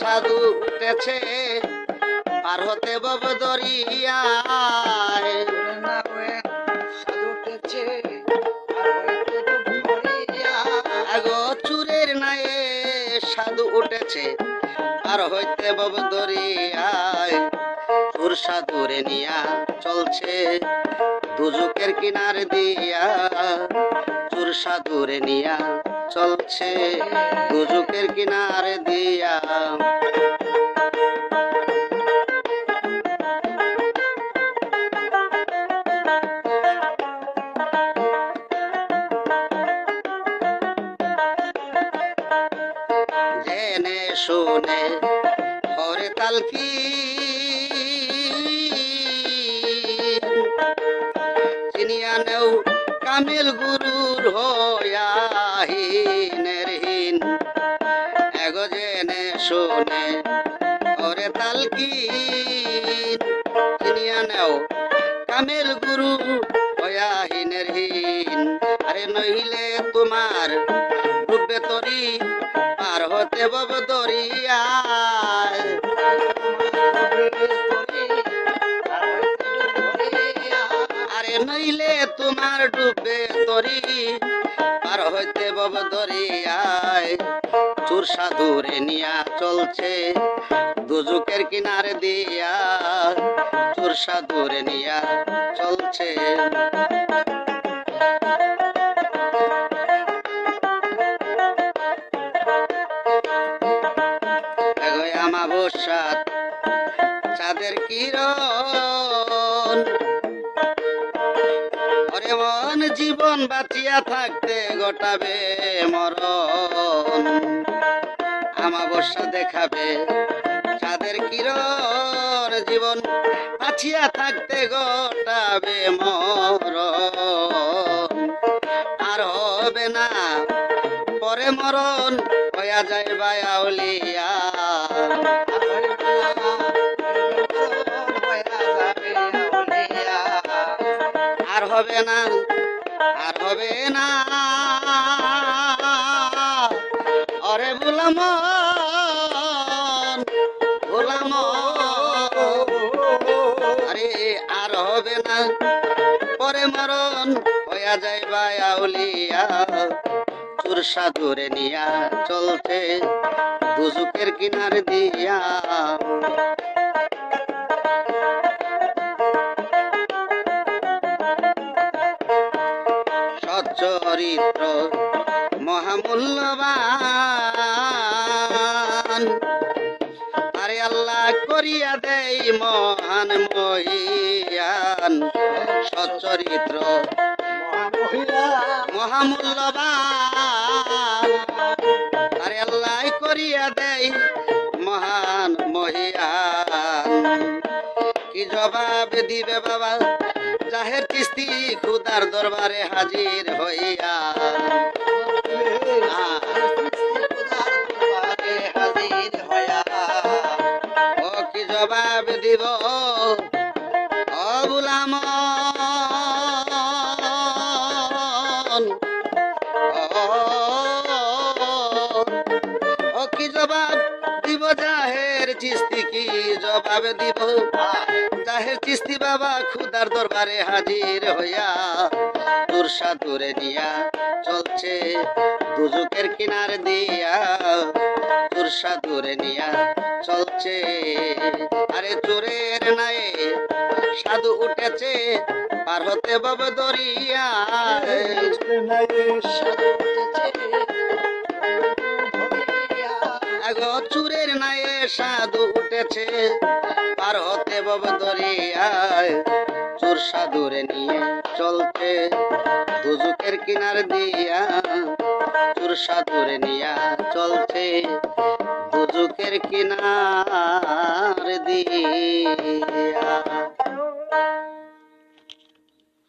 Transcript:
সাধু উঠেছে। পার হতে বব দরিয়ায়। আগো চুরের নায়ে সাধু উঠেছে আর হইতে বব দরিয়ায়। চুর সাধুরে নিয়া চলছে দুজুকের কিনার দিয়া। চুর সাধুরে নিয়া চলছে। দুজুকের কিনারে দিয়া। জেনে শুনে হরে তালকি। চিনিয়া নেও কামিল গুরুর হয়াহিনের হীন এগো জেনে শুনে হরে তালকি চিনিয়া নেও, কামিল গুরু হয়াহিনের হীন আরে নইলে তোমার ডুববে তরি, পার হতে বব দরিয়ায় নইলে তোমার ডুববে তরি, পার হইতে বব দরিয়ায়। চুর সাধুরে নিয়া চলছে দুজুকের কিনারে দিয়া। চুর সাধুরে নিয়া চলছে। আমাবস্যাত চাঁদের কিরণ। জীবন বাঁচিয়া থাকতে গোটাবে মরণ। আমাবস্যা দেখাবে চাঁদের কিরণ। জীবন বাঁচিয়া থাকতে গোটাবে মরণ। আর হবে না পরে মরণ, হইয়া যায় বায়াউলিয়া। আর হবে না আর হবে না। অরে বুলাম বুলাম আরে আর হবে না। পরে মরণ হইয়া যায় বায়াউলিয়া চুর সাধুরে নিয়া চলছে দুজুকের কিনার দিয়া। সচ্চরিত্র মহামূল্যবান। আরে আল্লাহ করিয়া দেই মহান মহিয়ান। সচ্চরিত্র মহামূল্যবান। আরে আল্লাহ করিয়া দেই মহান মহিয়ান। কি জবাব দিবে বাবা? জাহের কিস্তি খুদার দরবারে হাজির হইয়া। দিব? জবাব দিব জাহের চিস্তি কি জবাব দিব? জাহের চিস্তি বাবা খুদার দরবারে হাজির হইয়া তোর সাধুরে নিয়া চলছে দুজুকের কিনার দিয়া তোর সাধুরে নিয়া চলছে। আরে চোরের নাই সাধু উঠেছে পার হতে বাবা দরিয়া। আগো চুরের নাই সাধু উঠেছে। বাব দরিয়ায় চোর সাধুরে নিয়ে চলতে দুজুকের কিনার দিয়া। চোর সাধুরে নিয়া চলছে দুজুকের কিনার দিয়া।